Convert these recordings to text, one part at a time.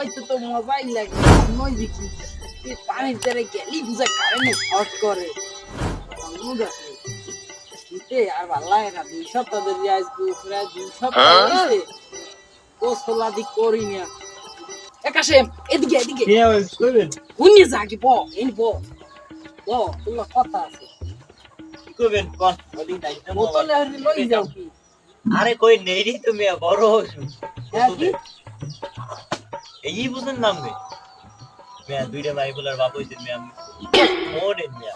হয়তো তো মজাই লাগে নয় দেখি পানির ধারে গেলি বুঝে কারেন্ট শর্ট করে। শীতে আর ভালো লাগে না। দুই সপ্তাহ ধরে প্রায় দুই সপ্তাহ হয়েছে ও সোলা দি করি না। একাশে এদিকে এদিকে। কে কইবেন? উনি যাকি ব এই ব ব তোমার কথা আছে। কি কোন ওদিন দাইতে বোতলে লই যাও কি? আরে কই নেই তুমি বড় হইছো হ্যাঁ এই বুঝেন নাম রে মেয়া দুইটা মাই বলার বাপ হইছে মেয়া। মোড়ে মেয়া।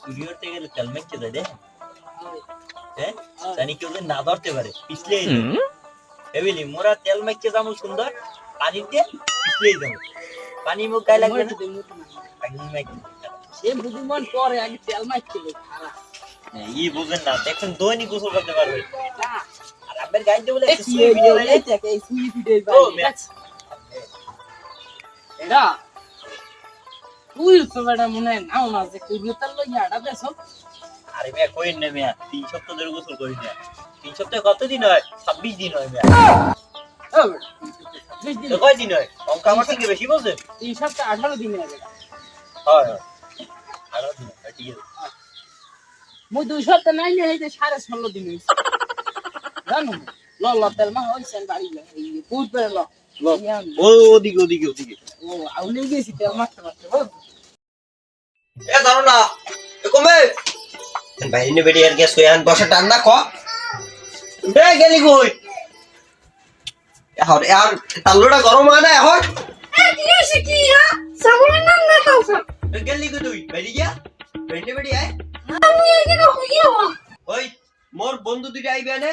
সুরিয়র থেকে গেলে কালমে কে দেয় হ্যাঁ? জানি কেউ না ধরতে পারে পিছলে এবিলি মোরা তেল মেখে যাব সুন্দর পানি দিয়ে পিছলেই যাব। পানি মুখ গায়ে লাগবে না? সে বুদ্ধিমান পরে আগে তেল মাইছিল খারাপ ই বুঝেন না দেখুন দৈনিক গোসল করতে পারবে। না আর আপনার গাইতে বলে এই সুই ভিডিও এই দেখ এই সুই ভিডিও ও, এরা তুই তো বেটা মনে নাও না যে কুড়ি তার লই আড়া দেছ আরে মেয়া কইন না মেয়া তিন সপ্তাহ ধরে গোসল করি না। তিন সপ্তাহে কত দিন হয়? ছাব্বিশ দিন হয় মেয়া কয় দিন। হয়? অঙ্ক আমার থেকে বেশি বলছে? তিন সপ্তাহ আঠারো দিনে আগে হয় হয়। আরও দিন ঠিক আছে। মুই দুই সপ্তাহ নাই নিয়ে সাড়ে ষোলো দিন হয়েছে। জানো? ল ল তেল মা হয়েছেন বাড়ি এই পুর পেরে ল। ও ওদিকে ওদিকে ওদিকে। ও আউলে গেছি তেল মারতে মারতে এ ধরো না এ কমে। বাইরে বেরিয়ে আর গিয়ে শুয়ে আন বসে টান না ক। বে গেলি কই এখন আর তাল্লুটা গরম হয় না এখন গেলি কই তুই বেরিয়ে গিয়া। বাইরে বেরিয়ে আয়। ওই মোর বন্ধু দুইটা আইবে আনে।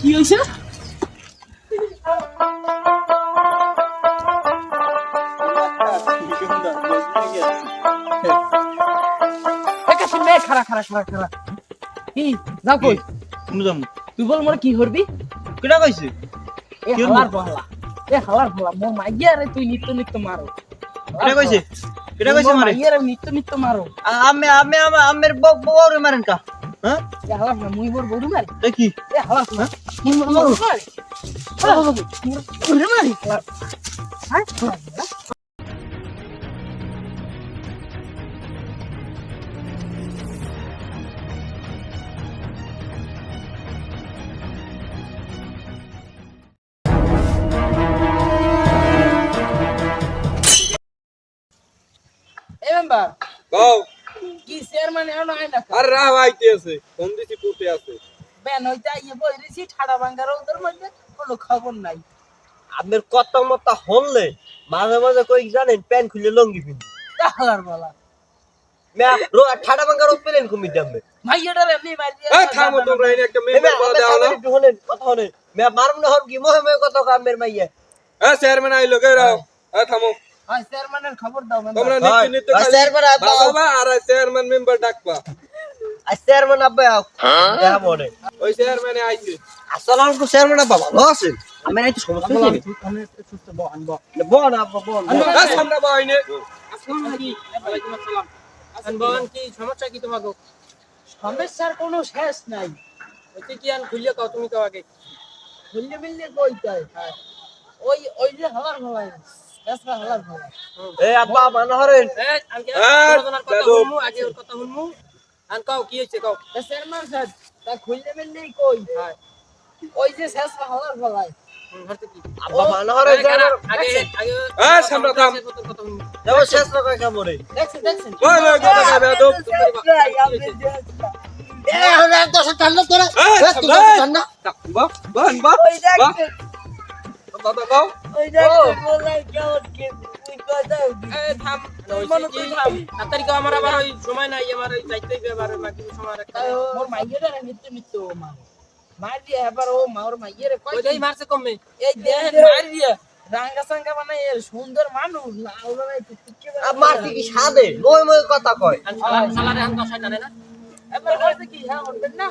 কি হয়েছে তুই বল। মোর কি করবি কেটা কইছে এ হালার বহলা এ হালার বহলা মোর তুই নিত্য নিত্য মারো। কেটা কইছে? কেটা কইছে মারে? মাইয়া রে নিত্য নিত্য মারো। আমি আমি আমি আমের বড় মারেন কা। হ্যাঁ? এ হালার না মুই মোর বড়ু মারি। দেখি এ হালার না। মুই মোর। বড়ু মারি। হ্যাঁ? কও। কি চেয়ারম্যান এমন আয় না আর রাহ আইতে আছে ফোন দিছি পুতে আছে। বেন হইতে আইয়ে বই রেছি ঠাডা ভাঙ্গার ওদের মধ্যে কোনো খবর নাই। আপনার কত মত হনলে মাঝে মাঝে কই জানেন প্যান খুলে লঙ্গি পিন্ধি। এ হালার বহলা মে রো ঠাডা ভাঙ্গার প্লেন কমি দামে মাইয়াটার এমনি মারি এ থামো তোমরা এনে একটা মেম্বার বলা দাও না সামনে একটু হলেন কথা হলেন মে মারুম না হন কি মহে মহে কত কামের মাইয়া। এ চেয়ারম্যান আইলো কে রাও। এ থামো। চেয়ারম্যানের খবর দাও তোমরা নিত্য নিত্য চেয়ারম্যান আব্বা বাবা আর চেয়ারম্যান মেম্বার ডাকবা। আর চেয়ারম্যান আব্বা দেখা ওই চেয়ারম্যানে আইছে। আসসালামু আলাইকুম চেয়ারম্যান আব্বা ভালো আছেন? আমি নাই সমস্যা নেই বল আব্বা বল। এ সামনে বা আইনে। বলেন কি সমস্যা কি তোমাকে? সমস্যার কোনো শেষ নাই। ওইতে কি আন খুললে কও তুমি কও আগে? খুললে মিললে কই তাই ওই ওই যে হালার ভলাই এ আব্বা মান হরেন আগে ওর কথা শুনমু আন কও কি হইছে কও? চেয়ারম্যান স্যার তা খুললে মিললে কই? ওই যে শেষরা হালার ভলাই আব্বা মান হরেন আগে আগে এ সামনে থাম। দেখো শেষ না কয় কামড়ে। দেখছেন দেখছেন? ওই ওই কথা কইবে তো এ এখন এক টান না তোরা। এ তুই টান না বা বান বা বা দাদা ওই বলাই কেমন দাও এ থাম তুই তুই থাম। তাড়াতাড়ি কও, আমার আবার ওই সময় নাই আমার ওই যাইতেই হবে আবার বাকি সময় রাখতে হবে। মোর মাইয়েরা নিত্য নিত্য মা। মারি এবার ও মাওর মাইয়েরে কয় দেই মারছে কমে। এই দেখেন মারি রাঙ্গা সাঙ্গা মানে এর সুন্দর মানুষ না ওরা নাই টুকটুকে আর মারতে কি সাদে মই মই কথা কয়। শালারে হান দশাই জানে না? এবার কইছে কি? হ্যাঁ না?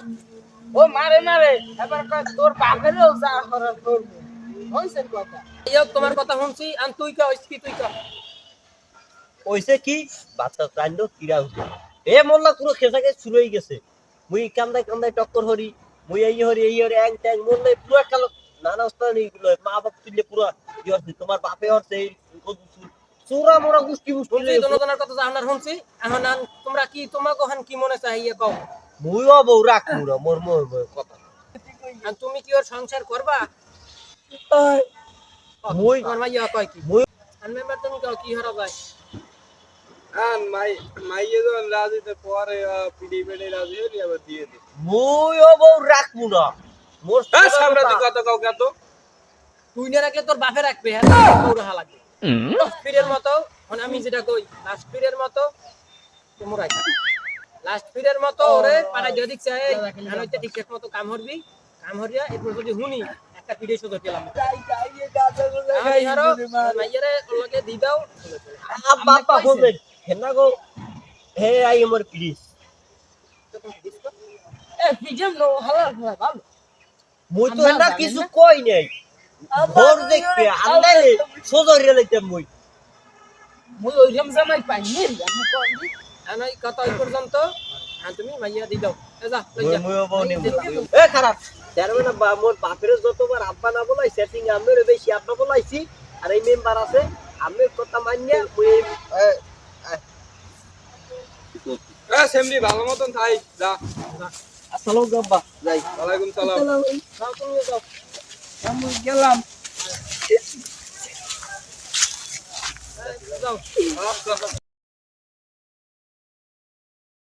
ও মারে মারে। এবার কয় তোর বাপেরও যা করার করবে। কথা তোমার কথা শুনছি আর তুই কা কি তুই কা? কইছে কি? বাচ্চা কান্দ কিরা উঠে। এ মোল্লা পুরো খেসাকে শুরু গেছে। মুই কান্দাই কান্দাই টক্কর হরি মুই এই হরি এই হরি অ্যাং ট্যাং মোল্লা পুরো কালো নানা অবস্থা নেই মা বাপ তুললে পুরো কি হচ্ছে তোমার বাপে হচ্ছে এই চোরা। মোরা গুষ্টি গুষ্টি শুনছি কথা জানার শুনছি। এখন তোমরা কি তোমাকে ওখান কি মনে চাই ইয়ে কও? মুইও বউ রাখ মোর মোর মোর কথা। তুমি কি ওর সংসার করবা? মুই তোমার মাইয়া কয় কি মুই আর মেম্বার তুমি কও কি হরা যায় আন মাই মাইয়ে যখন রাজিতে পরে পিডি পেডি রাজি হলি আবার দিয়ে দে মুইও বউ রাখ মুরা মোর সামনে। তুই কত কাউ কত তুই না রাখলে তোর বাপে রাখবে হ্যাঁ তোর রাহা লাগবে লাস্ট মতো মানে আমি যেটা কই লাস্ট ফিরের মতো তোমরা রাখা লাস্ট ফিরের মতো ওরে পাড়া যদি চাই হইতে ঠিকঠাক মতো কাম হরবি কাম হরিয়া এরপর যদি হুনি একটা পিড়ে শুধু পেলাম যাই যাই এ গাজা গুলো আমি হারো মাইয়ারে ওলকে দি দাও। আপ বাপা হেনা গো হে আই আমার প্লিজ এ পিজম নো হালাল ভালো। ভালো তো হেনা কিছু। কই নাই। ভোর দেখতে আন্দালে লইতে মুই। মুই ওই জামাই আমি ওই পর্যন্ত। তুমি মাইয়া দি দাও। এ যা লই যা মুই বউ নি এ খারাপ। তার মানে বা বাপের যতবার আব্বা না বলাই সেটিং আমি বেশি আব্বা বলাইছি। আর এই মেম্বার আছে আমি কথা মানিয়া হ্যাঁ সেমনি ভালো মতন থাই যা। আসসালামু আব্বা। যাই ওয়ালাইকুম সালাম। যাও। যাও আমি গেলাম যাও।